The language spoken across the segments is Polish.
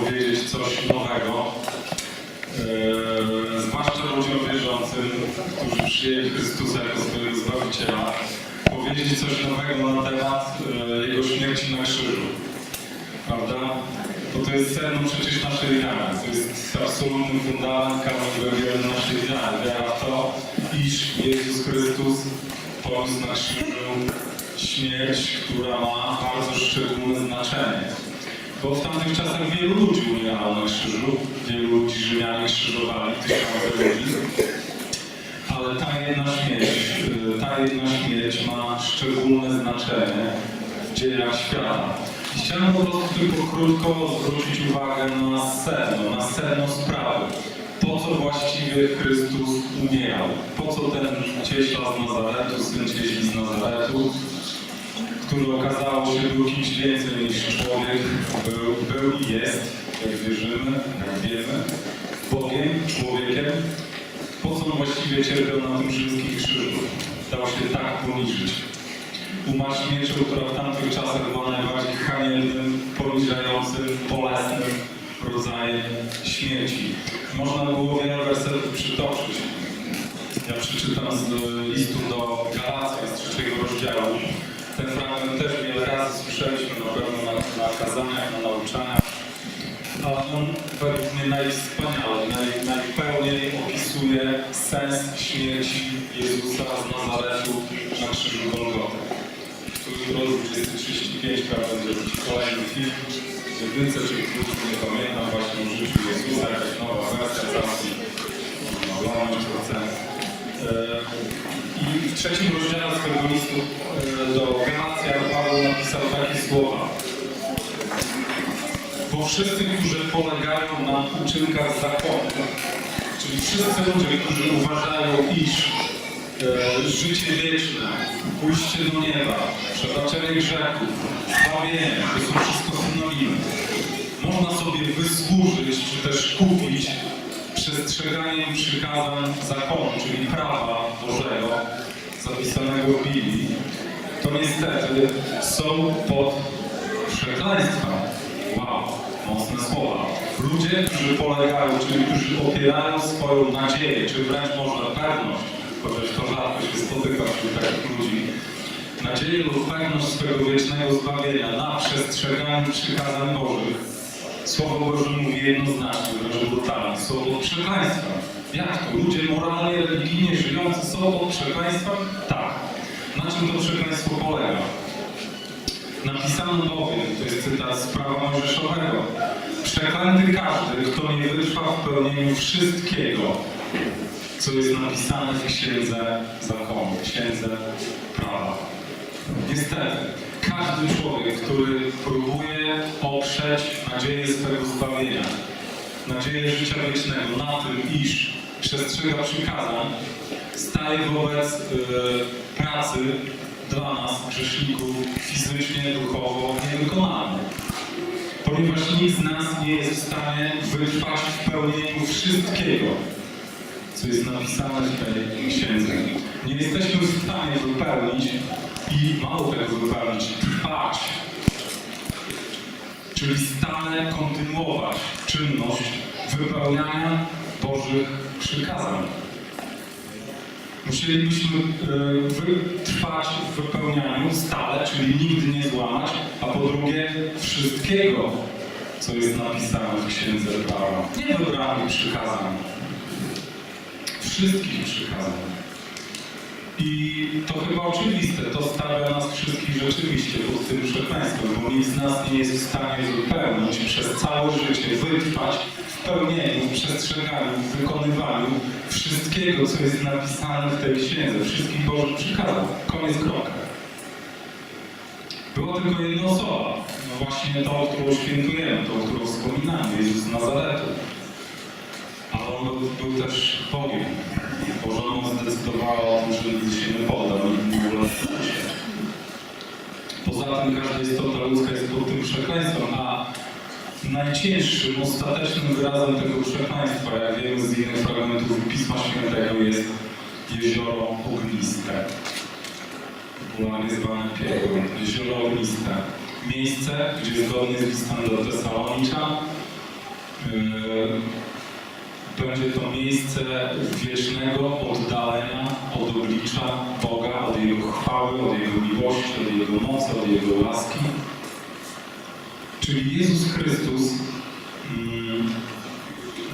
powiedzieć coś nowego. Eee, zwłaszcza ludziom wierzącym, którzy przyjęli Chrystusa jako swojego Zbawiciela, powiedzieć coś nowego na temat e, Jego śmierci na krzyżu. Prawda? Bo to jest sedno przecież naszej wiary. To jest absolutny fundament, kamień węgielny naszej wiary. Wiara w to, iż Jezus Chrystus poniósł na krzyżu śmierć, która ma bardzo szczególne znaczenie. Bo w tamtych czasach wielu ludzi umierało na krzyżu, wielu ludzi Rzymianie krzyżowali, tysiące ludzi. Ale ta jedna śmierć, y, ta jedna śmierć ma szczególne znaczenie w dziejach świata. Chciałem po prostu tylko krótko zwrócić uwagę na sedno, na sedno sprawy. Po co właściwie Chrystus umierał? Po co ten cieśla z Nazaretu, syn cieśli z Nazaretu, który okazało się był kimś więcej niż człowiek, był, był i jest, jak wierzymy, jak wiemy, Bogiem, człowiekiem. Po co właściwie cierpiał na tym rzymskim krzyżu? Dał się tak poniżyć. Umarł śmiercią, która w tamtych czasach była najbardziej haniebnym, poniżającym, bolesnym rodzajem śmierci. Można było wiele wersetów przytoczyć. Ja przeczytam z listu do Galacjan z trzeciego rozdziału. Ten fragment też wiele razy słyszeliśmy na pewno na, na kazaniach, na nauczaniach. A on według mnie najwspanialej, naj, najpełniej opisuje sens śmierci Jezusa z Nazaretu na krzyżu Golgoty. Tu jutro 2035 będzie kolejny film. Jedynce czy dwóch, nie pamiętam właśnie o życiu Jezusa, jakaś nowa wersja, zaraz można oglądać procent. I w trzecim rozdziale swojego listu e, do Galacjan Paweł napisał takie słowa. Bo wszyscy, którzy polegają na uczynkach zakonu, czyli wszyscy ludzie, którzy uważają, iż e, życie wieczne, pójście do nieba, przebaczenie grzechów, zbawienie, to są wszystko synonimy. Można sobie wysłużyć, czy też kupić przestrzeganiem przykazań zakonu, czyli prawa Bożego, zapisanego w Biblii, to niestety są pod przekleństwem. Wow, mocne słowa. Ludzie, którzy polegają, czyli którzy opierają swoją nadzieję, czy wręcz można pewność, chociaż to rzadko się spotyka wśród takich ludzi, nadzieję lub pewność swego wiecznego zbawienia na przestrzeganiu przykazań Bożych, Słowo Boże mówi jednoznacznie, wręcz brutalnie, są pod przekleństwem. Jak to? Ludzie moralnie, religijnie żyjący są pod przekleństwem? Tak. Na czym to przekleństwo polega? Napisano bowiem, to jest cytat z prawa mojżeszowego, przeklęty każdy, kto nie wytrwa w pełnieniu wszystkiego, co jest napisane w księdze zakonu, księdze prawa. Niestety, każdy człowiek, który próbuje oprzeć nadzieję swego zbawienia, nadzieję życia wiecznego na tym, iż przestrzega przykazań, staje wobec y, pracy dla nas, grzeszników, fizycznie, duchowo niewykonalny. Ponieważ nikt z nas nie jest w stanie wytrwać w pełnieniu wszystkiego, co jest napisane w tej księdze. Nie jesteśmy w stanie wypełnić i mało tego wypełnić, trwać. Czyli stale kontynuować czynność wypełniania Bożych przykazań. Musielibyśmy e, wytrwać w wypełnianiu stale, czyli nigdy nie złamać, a po drugie wszystkiego, co jest napisane w Księdze Prawa. Nie wybranych przykazań, wszystkich przykazań. I to chyba oczywiste, to stawia nas wszystkich rzeczywiście pod tym przekleństwem, bo z nas nie jest w stanie wypełnić przez całe życie, wytrwać w pełnieniu, w przestrzeganiu, w wykonywaniu wszystkiego, co jest napisane w tej księdze, wszystkich Bożych przykazań. Koniec kropka. Była tylko jedna osoba, no właśnie tą, którą świętujemy, tą, którą wspominamy, Jezus Nazaretu. Ale on był, był też Bogiem. Bo żona zdecydowała o tym, że się nie ogóle nie. Poza tym każda istota ludzka jest pod tym przekleństwem, a najcięższym, ostatecznym wyrazem tego przekleństwa, jak wiemy z innych fragmentów Pisma Świętego, jest jezioro ogniste. Popularnie zwane Piegon. Jezioro ogniste. Miejsce, gdzie zgodnie z listem do Tesaloniczan Yy, Będzie to miejsce wiecznego oddalenia od oblicza Boga, od Jego chwały, od Jego miłości, od Jego mocy, od Jego łaski. Czyli Jezus Chrystus, mm,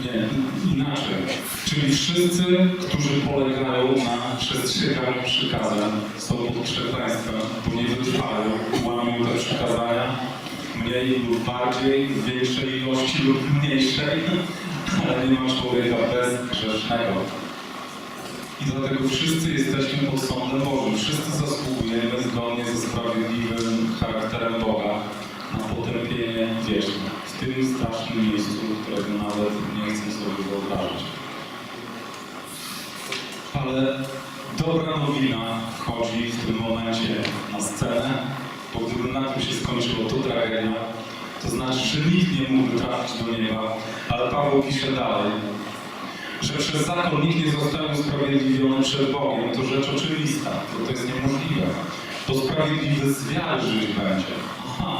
nie, inaczej, czyli wszyscy, którzy polegają na przestrzeganiu przykazań, są pod przekleństwem, bo nie wytrwają, łamią te przykazania, mniej lub bardziej, w większej ilości lub mniejszej, ale nie ma człowieka bezgrzesznego. I dlatego wszyscy jesteśmy pod sądem Bożym. Wszyscy zasługujemy zgodnie ze sprawiedliwym charakterem na wieczne. W tym strasznym miejscu, którego nawet nie chcę sobie wyobrazić. Ale dobra nowina wchodzi w tym momencie na scenę, bo gdyby na tym się skończyło, to tragedia. To znaczy, że nikt nie mógłby trafić do nieba, ale Paweł pisze dalej, że przez zakon nikt nie został usprawiedliwiony przed Bogiem. To rzecz oczywista, to, to jest niemożliwe. Bo sprawiedliwy z wiary żyć będzie. Aha.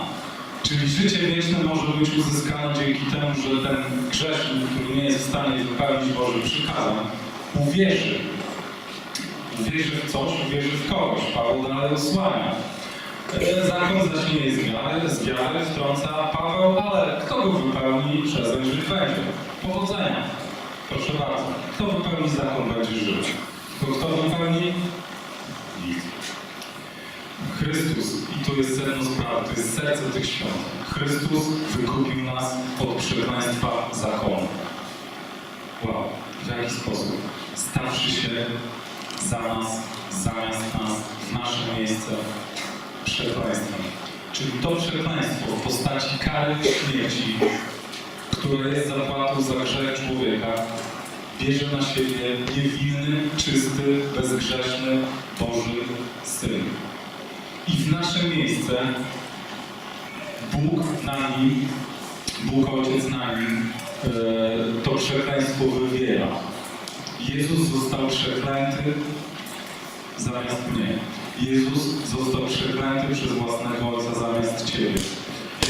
Czyli życie wieczne może być uzyskane dzięki temu, że ten grzesznik, który nie jest w stanie wypełnić Bożych przykazań, uwierzy. Uwierzy w coś, uwierzy w kogoś. Paweł dalej osłania. Zakon zaś nie jest wiary, z wiary wtrąca Paweł, ale kto go wypełni, przezeń żyć będzie. Powodzenia. Proszę bardzo. Kto wypełni zakon, będzie żył. Kto wypełni? Chrystus, i to jest sedno sprawy, to jest serce tych świąt. Chrystus wykupił nas od przekleństwa zakonu. Wow, w jaki sposób? Stawszy się za nas, zamiast nas, w nasze miejsce przekleństwem. Czyli to przekleństwo w postaci kary śmierci, które jest zapłatą za grzech człowieka, bierze na siebie niewinny, czysty, bezgrzeszny Boży Syn. I w nasze miejsce Bóg na nim, Bóg Ojciec na nim e, to przekleństwo wywiera. Jezus został przeklęty zamiast mnie. Jezus został przeklęty przez własnego Ojca zamiast Ciebie.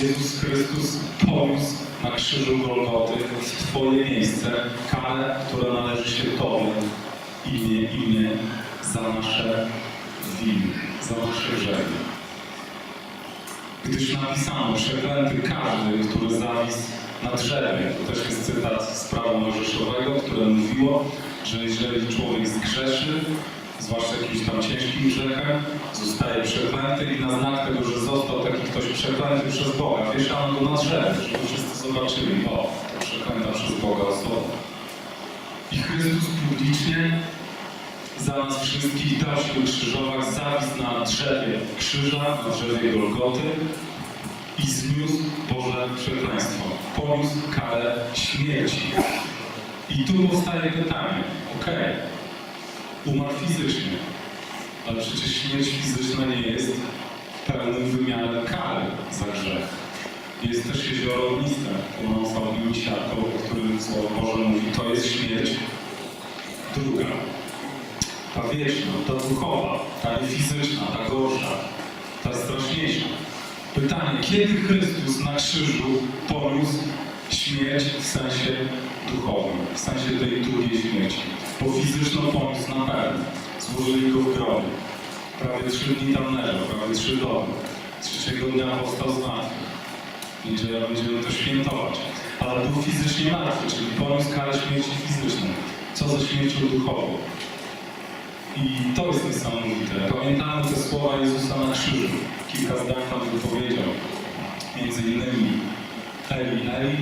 Jezus Chrystus poniósł na krzyżu Golgoty w Twoje miejsce karę, która należy się Tobie imię za nasze winy, za nasze grzechy. Gdyż napisano, przeklęty każdy, który zawisł na drzewie. To też jest cytat z prawa mojżeszowego, które mówiło, że jeżeli człowiek zgrzeszy, zwłaszcza jakimś tam ciężkim grzechem, zostaje przeklęty i na znak tego, że został taki ktoś przeklęty przez Boga, wieszano go na drzewie, żeby wszyscy zobaczyli, o, to przeklęta przez Boga osoba. I Chrystus publicznie za nas wszystkich dał się ukrzyżować, zawisł na drzewie krzyża, na drzewie Golgoty i zniósł Boże przekleństwo. Poniósł karę śmierci. I tu powstaje pytanie, okej, umarł fizycznie, ale przecież śmierć fizyczna nie jest pełnym wymiarem kary za grzech. Jest też jezioro ogniste, płonąca misiarką, o którym Słowo Boże mówi, to jest śmierć druga. Ta wieczna, ta duchowa, ta niefizyczna, ta gorsza, ta straszniejsza. Pytanie, kiedy Chrystus na krzyżu poniósł śmierć w sensie duchowym, w sensie tej drugiej śmierci? Bo fizyczną poniósł na pewno. Złożyli go w grobie. Prawie trzy dni tam leżał, prawie trzy doby. Trzeciego dnia powstał z martwych. Niedziela będziemy to świętować. Ale był fizycznie martwy, czyli poniósł karę śmierci fizycznej. Co za śmiercią duchową? I to jest niesamowite. Pamiętamy te słowa Jezusa na krzyżu. Kilka zdań tam wypowiedział. Między innymi Eli, Eli,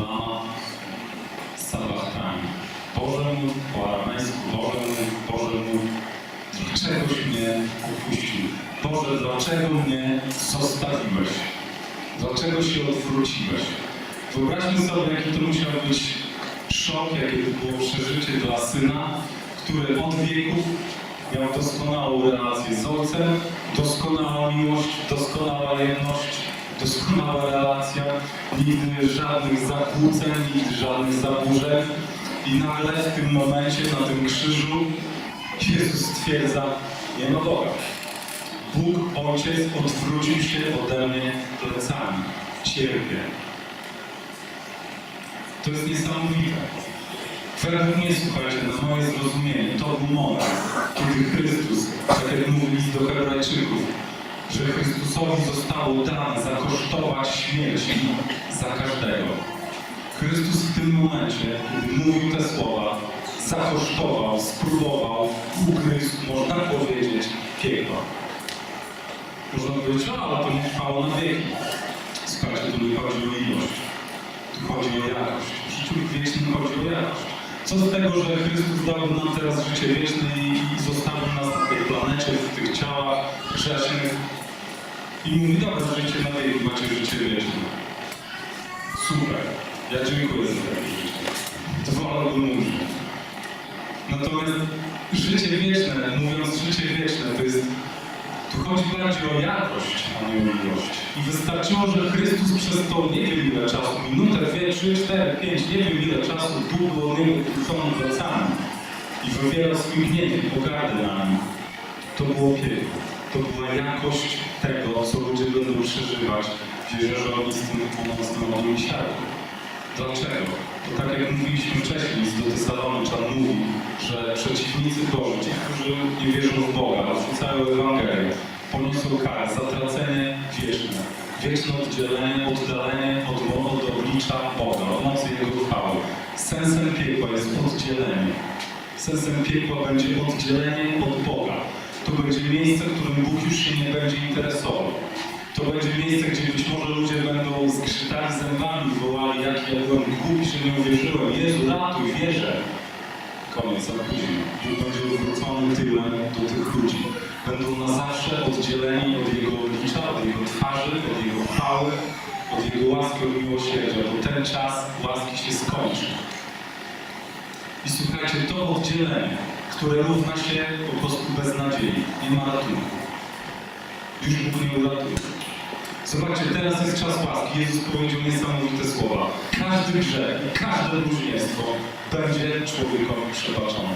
lama sabachthani. Boże mój, po aramejsku, Boże mój, Boże mój, dlaczegoś mnie opuścił? Boże, dlaczego mnie zostawiłeś? Dlaczego się odwróciłeś? Wyobraźmy sobie, jaki to musiał być szok, jakie to było przeżycie dla syna, który od wieków miał doskonałą relację z ojcem, doskonałą miłość, doskonała jedność, doskonała relacja, nigdy żadnych zakłóceń, nigdy żadnych zaburzeń. I nagle w tym momencie, na tym krzyżu, Jezus stwierdza, nie ma Boga. Bóg Ojciec odwrócił się ode mnie plecami. Cierpię. To jest niesamowite. Według mnie, słuchajcie, na moje zrozumienie, to był moment, kiedy Chrystus, tak jak mówił list do Hebrajczyków, że Chrystusowi zostało dane zakosztować śmierci za każdego. Chrystus w tym momencie, kiedy mówił te słowa, zakosztował, spróbował, ugryzł, można powiedzieć, piekła. Można powiedzieć, ale to nie trwało na wieki. Słuchajcie, tu nie chodzi o ilość, tu chodzi o jakość. W życiu wiecznym chodzi o jakość. Co z tego, że Chrystus dał nam teraz życie wieczne i, zostawił nas na tej planecie, w tych ciałach grzesznych i mówi, dobra, życie na wieki, macie życie wieczne. Super. Ja dziękuję za takie życie. To wolałbym mówić. Natomiast życie wieczne, mówiąc życie wieczne, to jest chodzi bardziej o jakość, a nie o ilość. I wystarczyło, że Chrystus przez to nie wiem ile czasu, minutę, dwie, trzy, cztery, pięć, nie wiem ile czasu długo niego króconym plecami i wywierał swój gniew pogardę na nim. To było piekło. To była jakość tego, co ludzie będą przeżywać w jeziorze ognistym, północnym ogniu światła. Dlaczego? To tak jak mówiliśmy wcześniej, list do Tesaloniczan mówi, że przeciwnicy Boży, ci, którzy nie wierzą w Boga, odrzucają Ewangelię, zatracenie wieczne, wieczne oddzielenie, oddalenie od, od oblicza Boga, od mocy Jego chwały. Sensem piekła jest oddzielenie. Sensem piekła będzie oddzielenie od Boga. To będzie miejsce, w którym Bóg już się nie będzie interesował. To będzie miejsce, gdzie być może ludzie będą zgrzytali zębami, wołali, jak ja byłem głupi, że nie uwierzyłem. Jezu, ratuj, wierzę. Koniec, za późno. Bóg będzie odwrócony tyłem do tych ludzi. Będą na zawsze oddzieleni od Jego oblicza, od Jego twarzy, od Jego chwały, od Jego łaski, od miłosierdzia, bo ten czas łaski się skończy. I słuchajcie, to oddzielenie, które równa się po prostu beznadziei, nie ma ratunku. Już Bóg nie uratuje. Zobaczcie, teraz jest czas łaski. Jezus powiedział niesamowite słowa. Każdy grzech każde bluźnierstwo będzie człowiekowi przebaczone.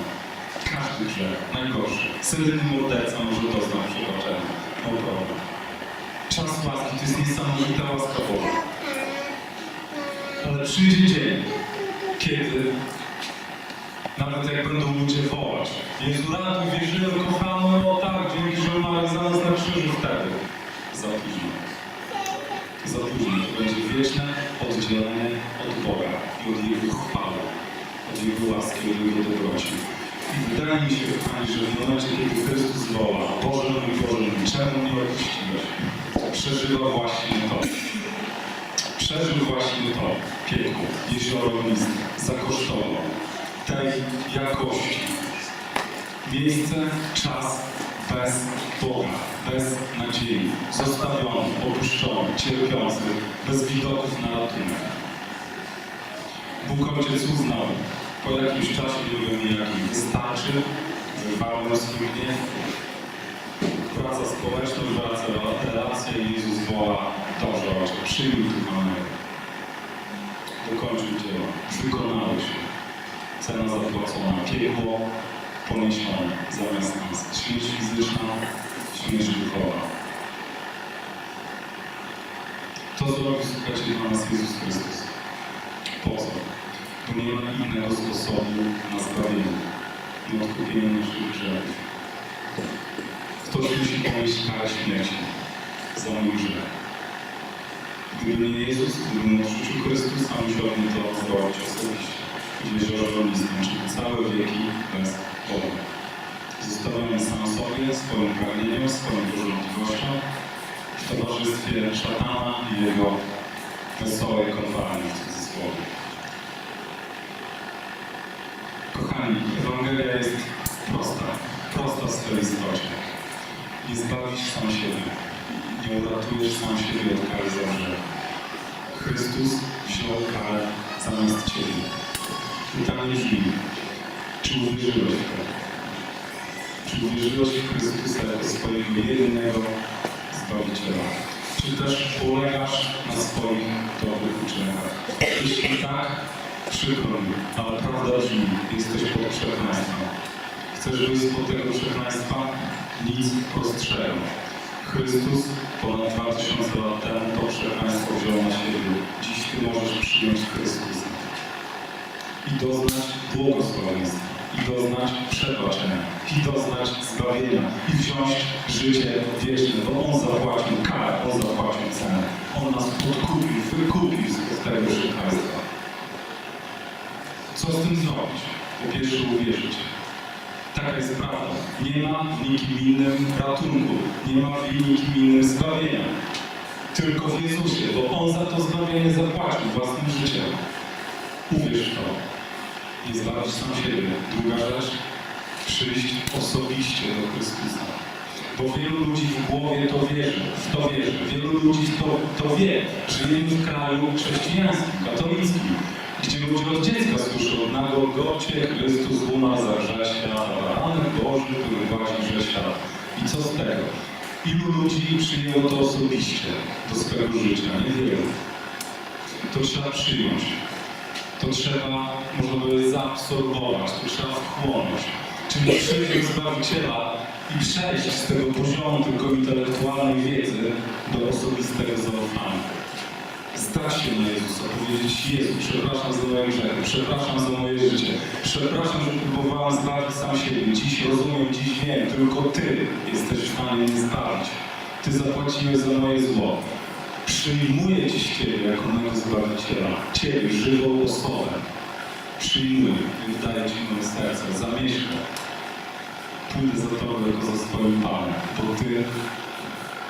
Każdy grzech, najgorszy. Synny morderca może doznać przebaczenia. No problem. Czas łaski to jest niesamowita łaska Boga. Ale przyjdzie dzień, kiedy nawet jak będą ludzie wołać, Jezu ratuj, wierzymy, kochamy, o tak, dzięki, że umarłeś za nas na krzyżu wtedy. Za późno. Za późno. To będzie wieczne oddzielenie od Boga i od Jego chwały, od Jego łaski, od Jego dobroci. Wydaje mi się, kochani, że w momencie, kiedy Chrystus woła, Boże mój, Boże mój, czemu mnie opuściłeś? Przeżywa właśnie to. Przeżył właśnie to piekło, jezioro ognisty, zakosztował tej jakości. Miejsce, czas bez Boga, bez nadziei, zostawiony, opuszczony, cierpiący, bez widoków na ratunek. Bóg Ojciec uznał po jakimś czasie, nie wiem jakim, wystarczy, wyrwałem swój gniew, praca społeczna, wraca relacja i Jezus woła, dobrze Ojcze, przyjmij tu mamy. Dokończył dzieło, wykonało się. Cena zapłacona, piekło poniesione zamiast nas. Śmierć fizyczna, śmierć duchowa. To zrobił, słuchajcie, dla nas Jezus Chrystus. Po co? Nie ma innego sposobu na zbawienie, na odkupienie naszych grzechów. Ktoś musi ponieść karę śmierci za mój grzech. Gdyby nie Jezus, gdyby nie odrzucił Chrystusa, musiałbym to zdołać osobiście. W jeziorze rolnictwem, czyli całe wieki bez Boga. Zostawiamy sam sobie, swoim pragnieniem, swoją porządliwością w towarzystwie szatana i jego wesołej konwarni w cudzysłowie. Kochani, Ewangelia jest prosta, prosta w swojej istocie. Nie zbawisz sam siebie, nie uratujesz sam siebie od kary za. Chrystus wziął karę zamiast Ciebie. Pytanie brzmi, czy uwierzyłeś w to? Czy uwierzyłeś w Chrystusa jako swojego jedynego Zbawiciela? Czy też polegasz na swoich dobrych uczynkach? Jeśli tak, przykro mi, ale prawda brzmi, jesteś pod przekleństwem. Chcesz wyjść spod tego przekleństwa? Nic prostszego. Chrystus ponad 2000 lat temu to przekleństwo wziął na siebie. Dziś Ty możesz przyjąć Chrystusa. i doznać błogosławieństwa, i doznać przebaczenia, i doznać zbawienia, i wziąć życie wieczne, bo On zapłacił karę, On zapłacił cenę. On nas podkupił, wykupił z tego szaleństwa. Co z tym zrobić? Po pierwsze uwierzyć. Taka jest prawda. Nie ma w nikim innym ratunku. Nie ma w nikim innym zbawienia. Tylko w Jezusie, bo On za to zbawienie zapłacił własnym życiem. Uwierz w to. Nie zbawić sam siebie. Druga rzecz. Przyjść osobiście do Chrystusa. Bo wielu ludzi w głowie to wierzy, w to wierzy. Wielu ludzi to, to wie. Żyjemy w kraju chrześcijańskim, katolickim, gdzie ludzie od dziecka słyszą na Golgocie Chrystus umarł za grzech świata, Rany Boży, który płaci grzech świata. I co z tego? Ilu ludzi przyjęło to osobiście do swego życia? Niewielu. To trzeba przyjąć. To trzeba, można by zaabsorbować, to trzeba wchłonąć. Czyli przyjść do Zbawiciela i przejść z tego poziomu tylko intelektualnej wiedzy do osobistego zaufania. Zdać się na Jezusa, powiedzieć Jezu, przepraszam za moje grzechy, przepraszam za moje życie, przepraszam, że próbowałem zbawić sam siebie. Dziś rozumiem, dziś wiem, tylko Ty jesteś w stanie mnie zbawić. Ty zapłaciłeś za moje zło. Przyjmuję Cię Ciebie jako mojego Zbawiciela, Ciebie, żywą osobę. Przyjmuję i wdaję Ci moje serce, zamieszkam. Pójdę za Tobą jako za swoim Panem, bo Ty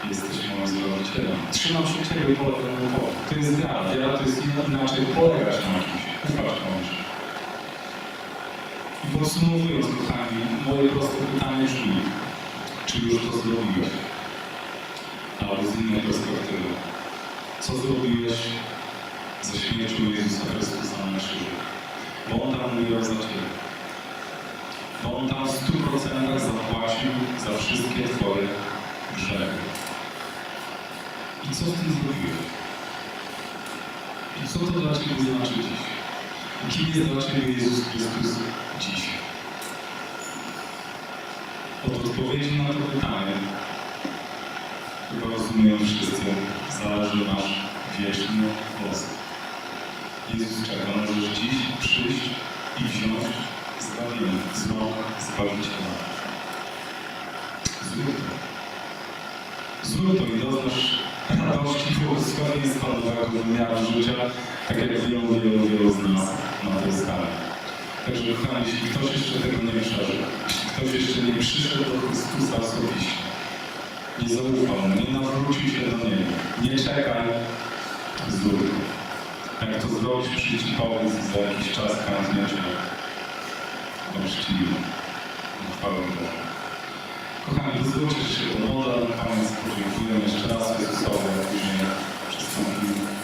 jesteś moim Zbawicielem. Trzymam się Ciebie, polegam na. To jest wiara. Wiara to jest inaczej polegać na kimś, ufać komuś. I podsumowując, kochani, moje proste pytanie brzmi, czy już to zrobiłeś? Albo z innej perspektywy. Co zrobiłeś ze śmiercią Jezusa Chrystusa na krzyżu? Bo On tam mówił za Ciebie. Bo On tam w stu procentach zapłacił za wszystkie Twoje I co z tym zrobiłeś? I co to dla Ciebie znaczy dziś? I kim jest dla Ciebie Jezus Chrystus dziś? Od odpowiedzi na to pytanie chyba rozumieją wszyscy, zależy nasz wieczny los. Jezus czeka, możesz dziś przyjść i wziąć zbawienie z rąk Zbawiciela. Zrób to. Zrób to i doznasz radości błogosławieństwa nowego wymiaru życia, tak jak wielu, wielu, wielu z nas na tej skali. Także kochani, jeśli ktoś jeszcze tego nie przeżył, jeśli ktoś jeszcze nie przyszedł do Chrystusa osobiście, nie zaufał nie nawrócił się do Niego, nie czekaj, zrób. Jak to zrobić, przyjdź i powiedz za jakiś czas chętnie Cię Bogu. Kochani, rozłączcie się do model. Na koniec podziękujemy jeszcze raz Jezusowi, później przystąpimy.